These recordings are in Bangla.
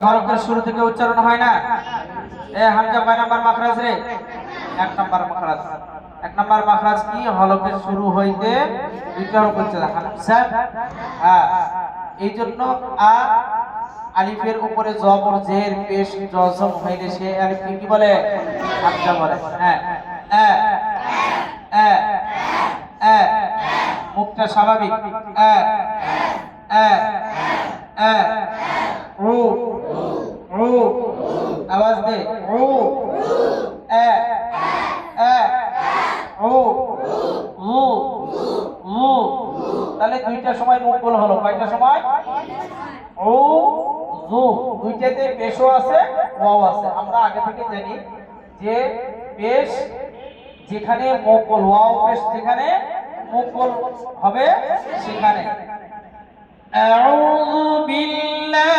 হরফের শুরু থেকে উচ্চারণ হয় না। এ হামজা কয় নাম্বার মাখরাজ রে? এক নাম্বার মাখরাজ। এক নাম্বার মাখরাজ কি? হলফের শুরু হইতে দুইটা হরফ উচ্চারণ। হামজা হ্যাঁ। এই জন্য আ, আলিফের উপরে জবর জের, পেশ জজম হইলে সে আলিফকে কি বলে? হামজা বলে। হ্যাঁ। মুখটা স্বাভাবিক। হ্যাঁ হ্যাঁ হ্যাঁ রু রু আওয়াজ দে রু এ এ রু রু রু তাহলে দুইটা সময় মুখ গোল হলো কয়টা সময় ও রু দুইটাতে পেশও আছে ওয়াও আছে আমরা আগে থেকে জানি যে পেশ যেখানে মুকুল ওয়াও পেশ যেখানে মুকুল হবে সেখানে أعوذ بالله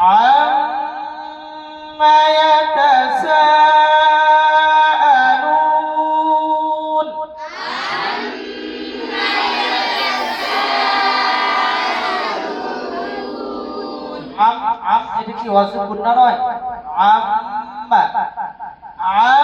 عما يتساءلون আম আম এটা কি ওয়াজিব গুন্না নয় আম্মা আম